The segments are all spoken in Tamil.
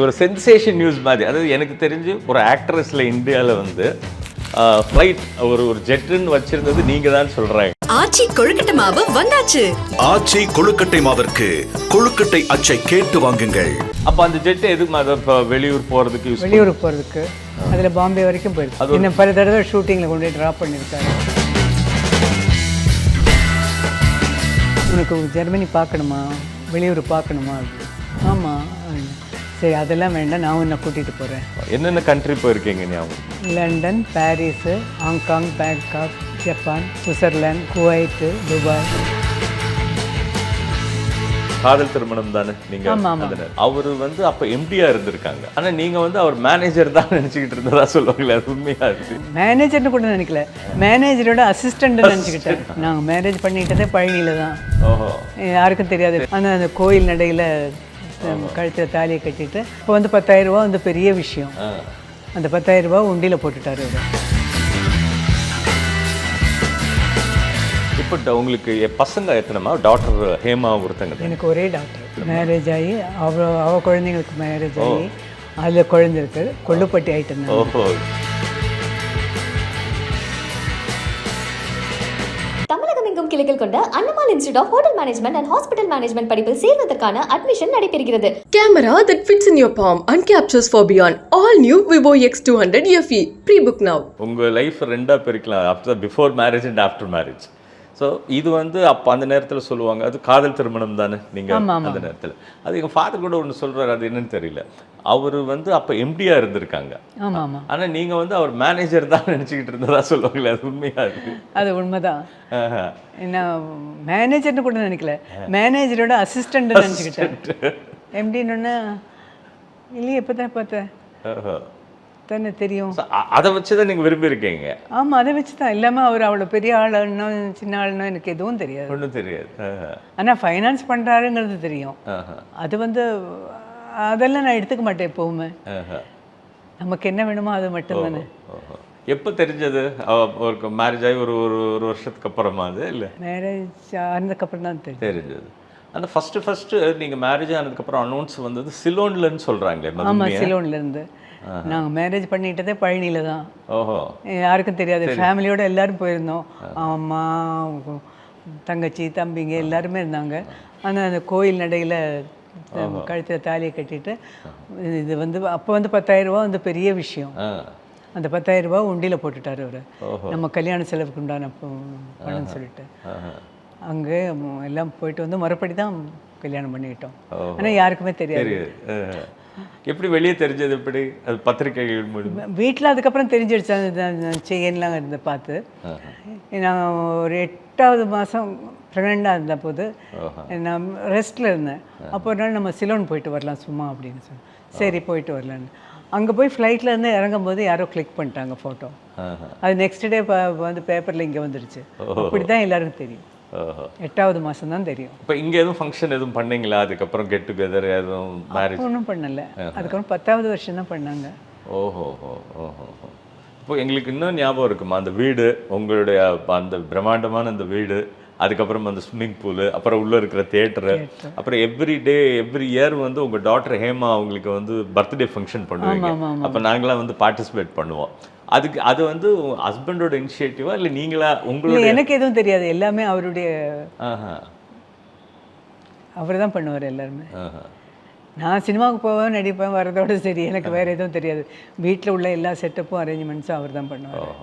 ஒரு சென்சேஷன் நியூஸ் மாதிரி. அதாவது எனக்கு தெரிஞ்சு ஒரு ஆக்ட்ரஸில் இந்தியாவில் வந்து ஃப்ளைட் ஒரு ஒரு ஜெட்டுன்னு வச்சிருந்தது நீங்கள் தான் சொல்கிறாங்க ஆச்சி கொழுக்கட்டை மாவு வந்தாச்சு. ஆச்சி கொழுக்கட்டை மாவிற்கு கொழுக்கட்டை அச்சை கேட்டு வாங்குங்கள். அப்போ அந்த ஜெட்டு எதுக்கு அதை இப்போ வெளியூர் போகிறதுக்கு யூஸ் வெளியூருக்கு போகிறதுக்கு அதில் பாம்பே வரைக்கும் போயிருக்கு. இன்னும் பல தடவை ஷூட்டிங்கில் கொண்டு போய் ட்ராப் பண்ணியிருக்காரு. உனக்கு ஜெர்மனி பார்க்கணுமா? வெளியூர் பார்க்கணுமா? ஆமாம் சரி அதெல்லாம் வேண்டாம். நான் உன்னை கூட்டிகிட்டு போகிறேன் என்னென்ன கண்ட்ரி போயிருக்கீங்க ஞாபகம்? London Paris Hong Kong Bangkok Japan Switzerland Kuwait Dubai. காதல் திருமணம் தானே நீங்க. அவரு வந்து அப்ப எம்டியா இருந்திருக்காங்க. ஆனா நீங்க வந்து அவர் மேனேஜர் தான் நினைச்சுக்கிட்டு இருந்ததா சொல்லுவாங்களே அது உண்மையா இருக்கு மேனேஜர்னு கூட நினைக்கல. மேனேஜரோட அசிஸ்டன்ட் நினச்சிக்கிட்டேன். நாங்கள் மேரேஜ் பண்ணிக்கிட்டதே பழனியில் தான். ஓஹோ. யாருக்கும் தெரியாது. ஆனால் அந்த கோயில் நடையில் கழுத்தில் தாலியை கட்டிட்டு இப்போ வந்து பத்தாயிரம் ரூபா வந்து பெரிய விஷயம். அந்த பத்தாயிரம் ரூபா உண்டியில் போட்டுட்டாரு அவர் இப்போ உங்களுக்கு பசங்க எத்தனைமா டாக்டர் ஹேமா ஒருத்தங்க. எனக்கு ஒரே டாக்டர் மேரேஜ் ஆகி அவ அவ குழந்தைங்களுக்கு மேரேஜ் ஆகி அதில் குழந்தை இருக்கு. கொள்ளுப்பட்டி ஆகிட்டு ஓஹோ. தமிழகம் எங்கும் கிளைகள் கொண்ட Annamalai institute of hotel management and hospital management படிப்பில் சேர்வதற்கான அட்மிஷன் நடைபெறுகிறது Camera that fits in your palm and captures for beyond. All new Vivo X200 FE. Pre-book now. உங்க லைஃப் ரெண்டா பிரிக்கலாம் after before marriage and after marriage so இது வந்து அப்போ அந்த நேரத்தில் சொல்லுவாங்க. அது காதல் திருமணம் தானே? நீங்கள். அந்த நேரத்தில். அது எங்கள் ஃபாதர் கூட ஒன்று சொல்றாரு அது என்னன்னு தெரியல. அவர் வந்து அப்போ எம்டியா இருந்திருக்காங்க. ஆமாம் ஆமாம் ஆனா நீங்க வந்து அவர் மேனேஜர் தான் நினைச்சுக்கிட்டு இருந்ததா சொல்லுவாங்களே அது உண்மையா இருக்கு அது உண்மைதான். என்ன மேனேஜர்னு கூட நினைக்கல. மேனேஜரோட அசிஸ்டன்ட் நினச்சிக்கிட்டேன். எப்படின்னு இல்லையே இப்போ தான் பார்த்தேன். தானே தெரியும். அதை வச்சு தான் நீங்க விரும்பி இருக்கீங்க ஆமாம் அதை வச்சு தான் இல்லாமல் அவர் அவ்வளோ பெரிய ஆளுன்னோ சின்ன ஆளுன்னோ எனக்கு எதுவும் தெரியாது. ஒன்றும் தெரியாது. ஆனால் ஃபைனான்ஸ் பண்ணுறாருங்கிறது தெரியும். அது வந்து அதெல்லாம் நான் எடுத்துக்க மாட்டேன் எப்போவுமே. நமக்கு என்ன வேணுமோ அது மட்டும் தானே. எப்போ தெரிஞ்சது? அவ- ஒரு மேரேஜ் ஆகி ஒரு ஒரு ஒரு வருஷத்துக்கு அப்புறமா அது இல்லை? மேரேஜ் ஆனதுக்கப்புறம் தான் தெரியும் தெரிஞ்சது. அந்த ஃபர்ஸ்ட் ஃபர்ஸ்ட் நீங்க மேரேஜ் ஆனதுக்கப்புறம் அனௌன்ஸ் வந்தது சிலோன்லன்னு சொல்றாங்களே ஆமாம்? சிலோன்லேருந்து நாங்கள் மேரேஜ் பண்ணிக்கிட்டதே பழனியில் தான். ஓஹோ. யாருக்கும் தெரியாது. ஃபேமிலியோட எல்லாரும் போயிருந்தோம். அம்மா தங்கச்சி தம்பிங்க எல்லாருமே இருந்தாங்க. ஆனால் அந்த கோயில் நடையில் கழுத்தில் தாலியை கட்டிட்டு இது வந்து அப்போ வந்து பத்தாயிரம் ரூபா வந்து பெரிய விஷயம். அந்த பத்தாயிரம் ரூபா உண்டியில் போட்டுட்டாரு அவர். நம்ம கல்யாண செலவுக்கு உண்டான ப- பணம்னு சொல்லிட்டு. அங்கே எல்லாம் போயிட்டு வந்து முறைப்படி தான் கல்யாணம் பண்ணிக்கிட்டோம். ஆனால் யாருக்குமே தெரியாது. எப்படி வெளியே தெரிஞ்சது எப்படி? அது பத்திரிகைகள் மூலியமா. வீட்டில் அதுக்கப்புறம் தெரிஞ்சிடுச்சு அந்த செயின்லாம் இருந்து பார்த்து. நான் ஒரு எட்டாவது மாதம் ப்ரெக்னெண்ட்டாக இருந்த போது நான் ரெஸ்ட்டில் இருந்தேன். அப்போ ஒரு நாள் நம்ம சிலோன் போயிட்டு வரலாம் சும்மா அப்படின்னு சொல்லி சரி போயிட்டு வரலான்னு. அங்கே போய் ஃப்ளைட்டில் இருந்து இறங்கும் போது யாரோ கிளிக் பண்ணிட்டாங்க ஃபோட்டோ. அது நெக்ஸ்ட் டே வந்து பேப்பரில் இங்கே வந்துடுச்சு அப்படி தான் எல்லாருக்கும் தெரியும். எட்டாவது மாதம் தான் தெரியும். இப்போ இங்க எதுவும் ஃபங்க்ஷன் எதுவும் பண்ணீங்களா? அதுக்கப்புறம் கெட் டுகெதர் எதுவும் மேரேஜ் ஒன்றும் பண்ணலை. அதுக்கப்புறம் பத்தாவது வருஷம் தான் பண்ணாங்க. ஓஹோ ஓஹோ. இப்போ எங்களுக்கு இன்னும் ஞாபகம் இருக்குமா? அந்த வீடு உங்களுடைய அந்த பிரம்மாண்டமான அந்த வீடு அதுக்கப்புறம் அந்த ஸ்விம்மிங் பூலு அப்புறம் உள்ள இருக்கிற தியேட்டரு அப்புறம் எவ்ரி டே எவ்ரி இயர் வந்து உங்க டாக்டர் ஹேமா அவங்களுக்கு வந்து பர்த்டே ஃபங்க்ஷன் பண்ணுவீங்க. அப்போ நாங்களாம் வந்து பார்ட்டிசிபேட் பண்ணுவோம். அதுக்கு அது வந்து ஹஸ்பண்டோட இனிஷியேட்டிவா இல்லை நீங்களா இல்லை உங்களுடைய எனக்கு எதுவும் தெரியாது. எல்லாமே அவருடைய அவர் தான் பண்ணுவார் எல்லாருமே. நான் சினிமாவுக்கு போவேன் நடிப்பேன் வரதோட சரி எனக்கு வேறு எதுவும் தெரியாது. வீட்டில் உள்ள எல்லா செட்டப்பும் அரேஞ்ச்மெண்ட்ஸும் அவர் தான் பண்ணுவார்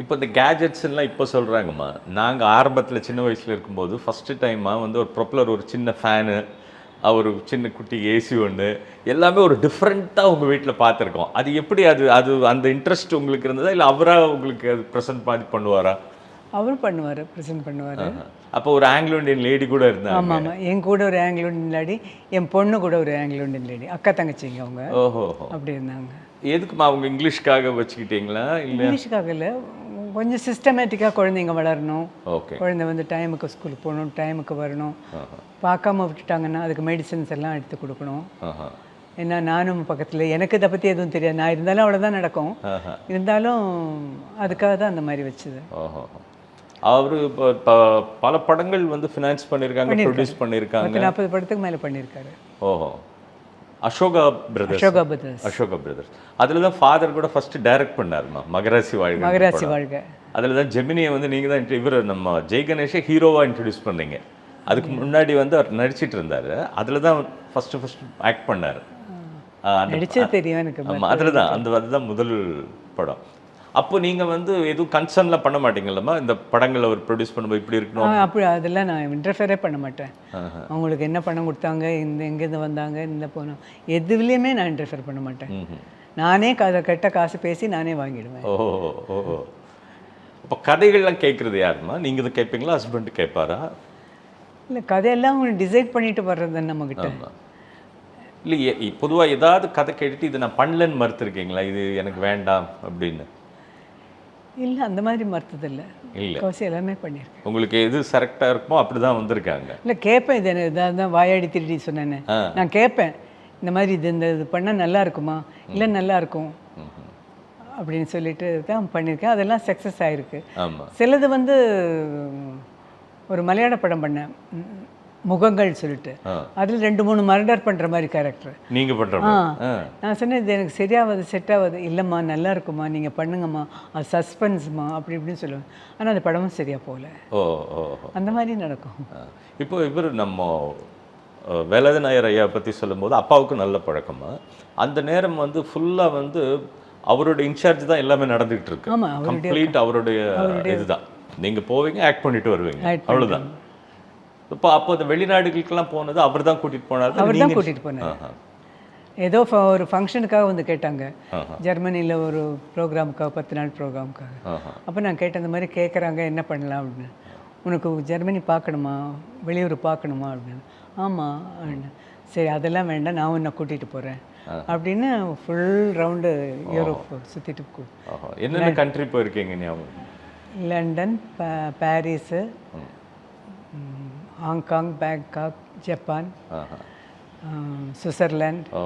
இப்போ இந்த கேஜெட்ஸ் எல்லாம் இப்போ சொல்கிறாங்கம்மா நாங்கள் ஆரம்பத்தில் சின்ன வயசில் இருக்கும்போது ஃபஸ்ட்டு டைமாக வந்து ஒரு ப்ரொப்பலர் ஒரு சின்ன ஃபேனு ஒரு சின்ன குட்டி ஏசி ஒன்று எல்லாமே ஒரு டிஃப்ரெண்ட்டாக உங்கள் வீட்டில் பார்த்துருக்கோம். அது எப்படி அது அது அந்த இன்ட்ரெஸ்ட் உங்களுக்கு இருந்ததா இல்லை அவராக உங்களுக்கு அது ப்ரெசென்ட் மாதிரி பண்ணுவாரா? அவரும் பண்ணுவார் ப்ரெசென்ட் பண்ணுவார். அப்போ ஒரு ஆங்கிலோ இண்டியன் லேடி கூட இருந்தாங்க. ஆமாம். ஆமாம் என் கூட ஒரு ஆங்கிலோ இண்டியன் லேடி என் பொண்ணு கூட ஒரு ஆங்கிலோ இண்டியன் லேடி அக்கா தங்கச்சிங்க அவங்க. ஓஹோ அப்படி இருந்தாங்க. எதுக்குமா அவங்க இங்கிலீஷ்க்காக வச்சுக்கிட்டீங்களா இல்லை? இங்கிலீஷுக்காக இல்லை. கொஞ்சம் சிஸ்டமேட்டிக்காக குழந்தைங்க வளரணும். குழந்தை வந்து டைமுக்கு ஸ்கூலுக்கு போகணும் டைமுக்கு வரணும். பார்க்காம விட்டுட்டாங்கன்னா அதுக்கு மெடிசன்ஸ் எல்லாம் எடுத்து கொடுக்கணும். ஏன்னா நானும் பக்கத்தில் எனக்கு இதை பற்றி எதுவும் தெரியாது. நான் இருந்தாலும் அவ்வளோதான் நடக்கும். இருந்தாலும் அதுக்காக தான் அந்த மாதிரி வச்சது. அவரு இப்போ பல படங்கள் வந்து ஃபினான்ஸ் பண்ணியிருக்காங்க ப்ரொடியூஸ் பண்ணியிருக்காங்க நாற்பது படத்துக்கு மேலே பண்ணியிருக்காரு ஓஹோ. Ashoka brothers Ashoka brothers Ashoka brothers அதில் தான் ஃபாதர் கூட ஃபர்ஸ்ட் டைரக்ட் பண்ணாருமா? மகராசி வாழ்க மகராசி வாழ்க. அதில் தான் ஜெமினியை வந்து நீங்கள் தான் இவர் நம்ம ஜெய் கணேஷை ஹீரோவாக இன்ட்ரடியூஸ் பண்ணீங்க. அதுக்கு முன்னாடி வந்து அவர் நடிச்சிட்டு இருந்தாரு. அதில் தான் ஃபர்ஸ்ட் ஃபர்ஸ்ட் ஆக்ட் பண்ணார் நடிச்சது தெரியும் எனக்கு அதில் தான் அந்த அதுதான் முதல் படம். அப்போ நீங்கள் வந்து எதுவும் கன்சர்ன்லாம் பண்ண மாட்டீங்கல்லம்மா? இந்த படங்களை அவர் ப்ரொடியூஸ் பண்ணும்போது இப்படி இருக்கணும். அப்படி அதெல்லாம் நான் இன்டர்ஃபியரே பண்ண மாட்டேன். அவங்களுக்கு என்ன பணம் கொடுத்தாங்க இந்த எங்கேருந்து வந்தாங்க இந்த போனோம் எதுலேயுமே நான் இன்டர்ஃபியர் பண்ண மாட்டேன். நானே கதை கட்ட காசு பேசி நானே வாங்கிடுவேன். ஓ ஓ அப்போ கதைகள்லாம் கேட்குறது யாரும்மா? நீங்கள் இதை கேட்பீங்களா? ஹஸ்பண்ட் கேட்பாரா? இல்லை கதையெல்லாம் அவங்க டிசைட் பண்ணிட்டு வர்றது நம்மக்கிட்ட இல்லை பொதுவாக ஏதாவது கதை கேட்டுட்டு இதை நான் பண்ணலன்னு மறுத்துருக்கீங்களா? இது எனக்கு வேண்டாம் அப்படின்னு. இல்லை அந்த மாதிரி மறுத்ததில்லை இல்ல. கவசி எல்லாமே பண்ணியிருக்கேன் உங்களுக்கு எது கரெக்டாக இருக்குமோ அப்படி தான் வந்திருக்காங்க. இல்லை கேட்பேன் இது எனக்கு இதாக தான் வாயாடி திருடி சொன்னேன்னு. நான் கேட்பேன் இந்த மாதிரி இது இந்த இது பண்ணால் நல்லா இருக்குமா? இல்லை நல்லா இருக்கும். அப்படின்னு சொல்லிட்டு தான் பண்ணியிருக்கேன் அதெல்லாம் சக்ஸஸ் ஆகிருக்கு சிலது வந்து ஒரு மலையாள படம் பண்ணேன். முகங்கள் சொல்லிட்டு. அதில் ரெண்டு மூணு மர்டர் பண்ணுற மாதிரி கேரக்டர் நீங்கள் பண்ணுற நான் சொன்னேன் இது எனக்கு சரியாவது செட் ஆகாது. இல்லைம்மா நல்லா இருக்குமா நீங்கள் பண்ணுங்கம்மா. அது சஸ்பென்ஸ்மா அப்படி இப்படின்னு சொல்லுவேன். ஆனால் அந்த படமும் சரியாக போகல. அந்த மாதிரி நடக்கும். இப்போ இவர் நம்ம அஹ், வேலாயுத நாயர் ஐயா பற்றி சொல்லும்போது அப்பாவுக்கு நல்ல பழக்கமா? அந்த நேரம் வந்து ஃபுல்லாக வந்து அவருடைய இன்சார்ஜ் தான் எல்லாமே நடந்துகிட்டு இருக்கு. கம்ப்ளீட் அவருடைய இதுதான். நீங்கள் போவீங்க ஆக்ட் பண்ணிட்டு வருவீங்க. Act அவ்வளவுதான். இப்போ அப்போ அந்த வெளிநாடுகளுக்கெல்லாம் போனது அவர் தான் கூட்டிகிட்டு போனார் அவர் தான் கூட்டிகிட்டு போனார் ஏதோ ஒரு ஃபங்க்ஷனுக்காக வந்து கேட்டாங்க. ஜெர்மனியில் ஒரு ப்ரோக்ராமுக்காக பத்து நாள் ப்ரோக்ராமுக்காக. அப்போ நான் கேட்டேன் இந்த மாதிரி கேட்குறாங்க என்ன பண்ணலாம்? அப்படின்னு. உனக்கு ஜெர்மனி பார்க்கணுமா வெளியூர் பார்க்கணுமா அப்படின்னு. ஆமாம் அப்படின்னு. சரி அதெல்லாம் வேண்டாம் நான் உன்னை கூட்டிகிட்டு போகிறேன் அப்படின்னு ஃபுல் ரவுண்டு யூரோப் சுற்றிட்டு. என்னென்ன கண்ட்ரி போயிருக்கீங்க ஞாபகம்? லண்டன் பா- Paris Hong Kong Bangkok Japan Switzerland ஓ.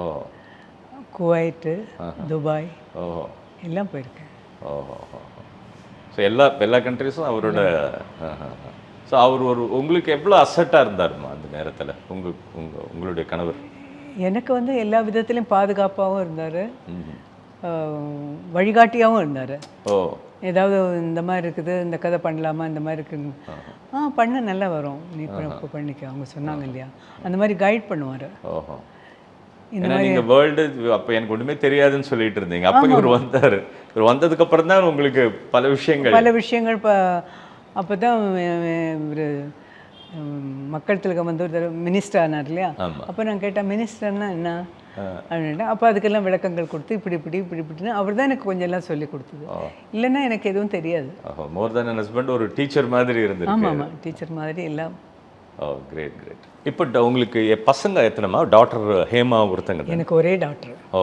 குவைட்டு துபாய் ஓஹோ எல்லாம் போயிருக்கேன். ஓஹோ ஸோ எல்லா எல்லா கண்ட்ரிஸும் அவரோட ஸோ அவர் ஒரு உங்களுக்கு எவ்வளோ அசட்டாக இருந்தாருமா அந்த நேரத்தில்? உங்க உங்க உங்களுடைய கணவர். எனக்கு வந்து எல்லா விதத்துலையும் பாதுகாப்பாகவும் இருந்தார். வழிகாட்டியாகவும் இருந்தார். ஓ. ஏதாவது இந்த மாதிரி இருக்குது இந்த கதை பண்ணலாமா இந்த மாதிரி இருக்குது ஆ பண்ண நல்லா வரும். நீ இப்போ பண்ணிக்க அவங்க சொன்னாங்க இல்லையா? அந்த மாதிரி கைட் பண்ணுவார். ஓஹோ. ஏன்னா நீங்க வேர்ல்டு அப்போ எனக்கு ஒண்ணுமே தெரியாதுன்னு சொல்லிட்டு இருந்தீங்க. அப்போ இவர் வந்தாரு. இவர் வந்ததுக்கு அப்புறம் தான் உங்களுக்கு பல விஷயங்கள். பல விஷயங்கள் இப்போ அப்போ தான் இவர் மக்கள் திலகம் வந்து ஒரு மினிஸ்டர் ஆனார் இல்லையா? அப்போ நான் கேட்டேன் மினிஸ்டர்னா என்ன? அப்படின்ட்டு அப்போ அதுக்கெல்லாம் விளக்கங்கள் கொடுத்து இப்படி இப்படி இப்படி இப்படின்னு அவர் தான் எனக்கு கொஞ்சம் எல்லாம் சொல்லி கொடுத்தது. இல்லைன்னா எனக்கு எதுவும் தெரியாது. மோர் தென் ஹஸ்பண்ட் ஒரு டீச்சர் மாதிரி இருந்திருக்கு. ஆமாம் ஆமாம் டீச்சர் மாதிரி எல்லாம். ஓ கிரேட் கிரேட் இப்போ உங்களுக்கு பசங்க எத்தனைமா டாக்டர் ஹேமா ஒருத்தங்க எனக்கு ஒரே டாக்டர் ஓ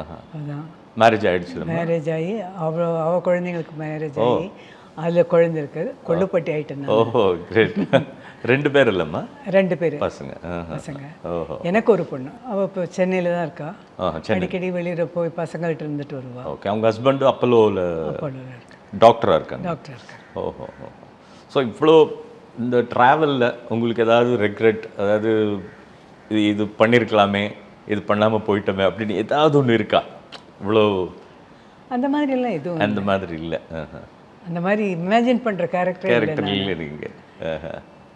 ஆஹா. அதுதான் மேரேஜ் ஆயிடுச்சு மேரேஜ் ஆகி அவ அவ குழந்தைங்களுக்கு மேரேஜ் ஆகி அதில் குழந்தை இருக்குது. கொள்ளுப்பட்டி ஆயிட்டேன் நான். ஓஹோ கிரேட் ரெண்டு பேர் இல்லைம்மா? ரெண்டு பேர். பசங்க. பசங்க. எனக்கு ஒரு பொண்ணு. அவள் இப்போ சென்னையில் தான் இருக்கா. அடிக்கடி வெளியில் போய் பசங்கள்ட்ட இருந்துட்டு வருவா. ஓகே. அவங்க ஹஸ்பண்ட் இருக்கா டாக்டராக இருக்காங்க. டாக்டர் இருக்கா ஓஹோ. ஸோ இவ்வளோ இந்த ட்ராவலில் உங்களுக்கு ஏதாவது ரெக்ரெட் அதாவது இது இது பண்ணியிருக்கலாமே இது பண்ணாமல் போயிட்டோமே அப்படின்னு ஏதாவது ஒன்று இருக்கா? இவ்வளோ அந்த மாதிரி எல்லாம் எதுவும் அந்த மாதிரி இல்லை. அந்த மாதிரி இமேஜின் பண்ணுற கேரக்டர் கேரக்டர் இல்லை நீங்கள்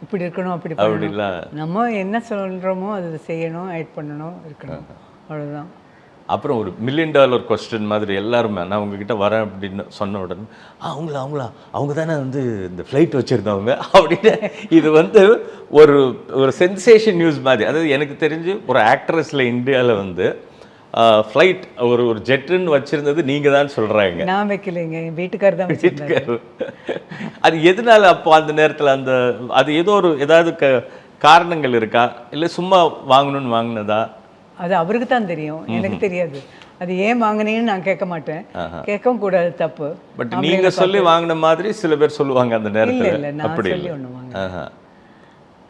இப்படி இருக்கணும் அப்படி அப்படிலாம் நம்ம என்ன சொல்கிறோமோ அது செய்யணும் ஆட் பண்ணணும் இருக்கணும். அவ்வளோதான் அப்புறம் ஒரு மில்லியன் டாலர் கொஸ்டின் மாதிரி எல்லாருமே நான் உங்ககிட்ட வரேன் அப்படின்னு சொன்ன உடனே "ஆ, அவங்களா அவங்களா அவங்க தானே வந்து இந்த ஃப்ளைட் வச்சுருந்தவங்க அப்படின்னு இது வந்து ஒரு ஒரு சென்சேஷன் நியூஸ் மாதிரி. அதாவது எனக்கு தெரிஞ்சு ஒரு ஆக்ட்ரஸில் இந்தியாவில் வந்து ஃப்ளைட் ஒரு ஒரு ஜெட்டுன்னு வச்சுருந்தது நீங்கள் தான் சொல்கிறாங்க நான் வைக்கலைங்க. என் வீட்டுக்காரர் தான் வச்சிருந்தாரு. அது எதனால அப்போ அந்த நேரத்தில் அந்த அது ஏதோ ஒரு ஏதாவது க காரணங்கள் இருக்கா? இல்லை சும்மா வாங்கணும்னு வாங்கினதா? அது அவருக்கு தான் தெரியும். எனக்கு தெரியாது. அது ஏன் வாங்கினீங்கன்னு நான் கேட்க மாட்டேன். கேட்கவும் கூடாது தப்பு. பட் நீங்க சொல்லி வாங்கின மாதிரி சில பேர் சொல்லுவாங்க அந்த நேரத்துல. அப்படி.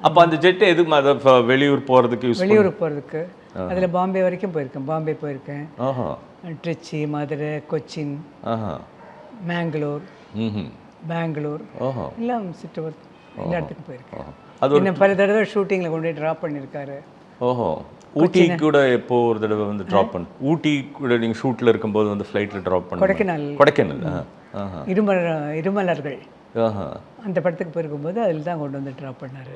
அப்ப அந்த ஜெட் எதுக்கு வெளியூர் போறதுக்கு யூஸ் வெளியூருக்கு போகிறதுக்கு அதில் பாம்பே வரைக்கும் போயிருக்கேன். பாம்பே போயிருக்கேன். ட்ரிச்சி மதுரை கொச்சின் மேங்களூர். பெங்களூர் ஓஹோ. எல்லாம் சுற்றுவட் எல்லா இடத்துக்கும் போயிருக்கேன். அது என்ன பல தடவை ஷூட்டிங்கில் கொண்டு போய் ட்ராப் பண்ணியிருக்காரு. ஓஹோ. ஊட்டி கூட எப்போ ஒரு தடவை வந்து ட்ராப் பண்ண ஊட்டி கூட நீங்க ஷூட்ல இருக்கும்போது வந்து ஃப்ளைட்ல ட்ராப் பண்ண கொடைக்கானல். கொடைக்கானல். இருமல் இருமலர்கள். அந்த படத்துக்கு போயிருக்கும்போது அதில் தான் கொண்டு வந்து ட்ராப் பண்ணார்.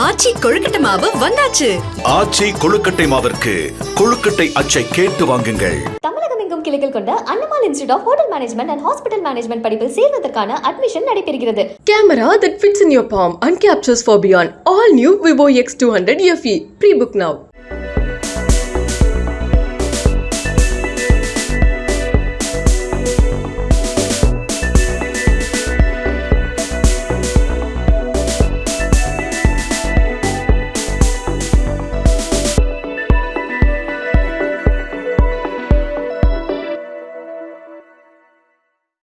ஆச்சி கொழுக்கட்டை மாவு வந்தாச்சு ஆச்சி கொழுக்கட்டை மாவிற்கு கொழுக்கட்டை அச்சை கேட்டு வாங்குங்கள் தமிழகம் எங்கும் கிளைகள் கொண்ட Annamalai institute of hotel management and hospital management படிப்பில் சேர்வதற்கான அட்மிஷன் நடைபெறுகிறது Camera that fits in your palm and captures for beyond. All new Vivo X200 FE. Pre-book now.